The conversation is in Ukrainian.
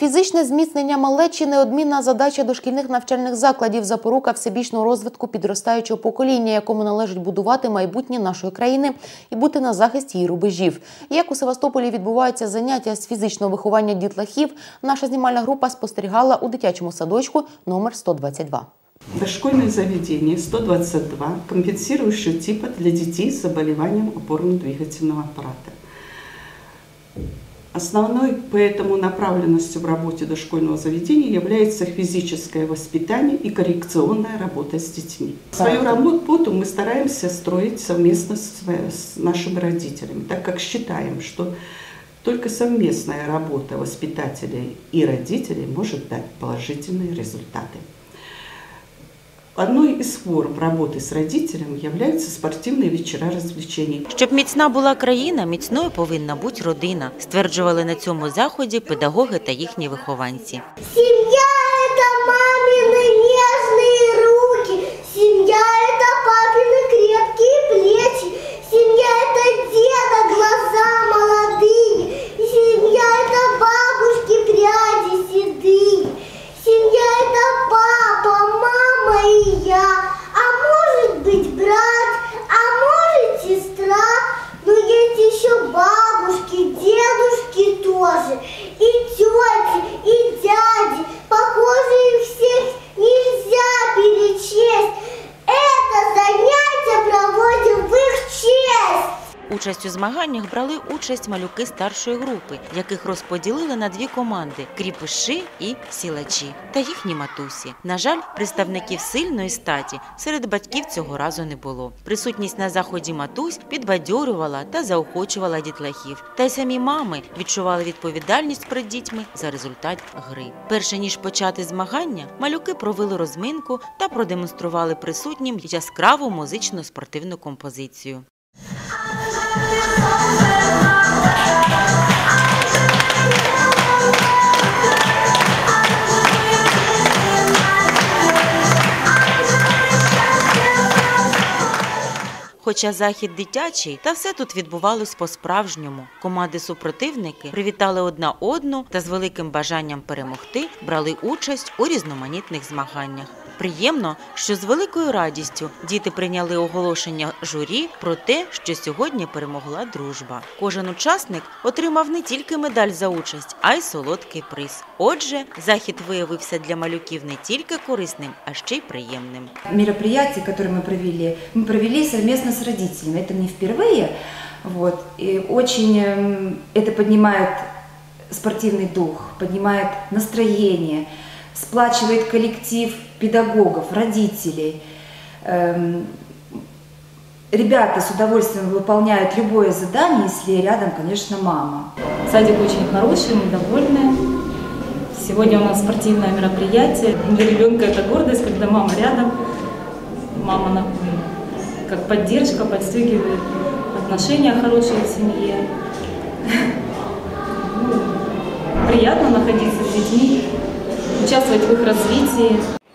Фізичне зміцнення малечі неодмінна задача дошкільних навчальних закладів, запорука всебічного розвитку підростаючого покоління, якому належить будувати майбутнє нашої країни і бути на захисті її рубежів. Як у Севастополі відбуваються заняття з фізичного виховання дітлахів, наша знімальна група спостерігала у дитячому садочку номер 122. Дошкольное заведение 122, компенсирующего типа для детей с заболеванием опорно-двигательного аппарата. Основной поэтому направленностью в работе дошкольного заведения является физическое воспитание и коррекционная работа с детьми. Свою работу мы стараемся строить совместно с с нашими родителями, так как считаем, что только совместная работа воспитателей и родителей может дать положительные результаты. Одной из форм работы с родителем являются спортивные вечера развлечений. Щоб міцна була країна, міцною повинна бути родина, стверджували на цьому заході педагоги та їхні вихованці. Семья – это мамины Участь у змаганнях брали участь малюки старшої групи, яких розподілили на дві команди кріпиші і сілачі та їхні матусі. На жаль, представників сильної статі серед батьків цього разу не було. Присутність на заході матусь підбадьорювала та заохочувала дітлахів. Та й самі мами відчували відповідальність перед дітьми за результат гри. Перше ніж почати змагання, малюки провели розминку та продемонстрували присутнім яскраву музично спортивну композицію. Хоча захід дитячий, та все тут відбувалось по-справжньому. Команди супротивники привітали одна одну та з великим бажанням перемогти брали участь у різноманітних змаганнях. Приємно, що з великою радістю діти прийняли оголошення журі про те, що сьогодні перемогла дружба. Кожен учасник отримав не тільки медаль за участь, а й солодкий приз. Отже, захід виявився для малюків не тільки корисним, а ще й приємним. мероприятие, которое мы провели, мы провели совместно с родителями. Это не впервые. Вот. И очень эм, это поднимает спортивный дух, поднимает настроение, Сплачивает коллектив педагогов, родителей. Эм, Ребята с удовольствием выполняют любое задание, если рядом, конечно, мама. Садик очень хороший, мы довольны. Сегодня у нас спортивное мероприятие. Для ребенка это гордость, когда мама рядом. Мама на- как поддержка подстегивает отношения хорошие в семье. Приятно находиться детьми, участвовать в их развитии.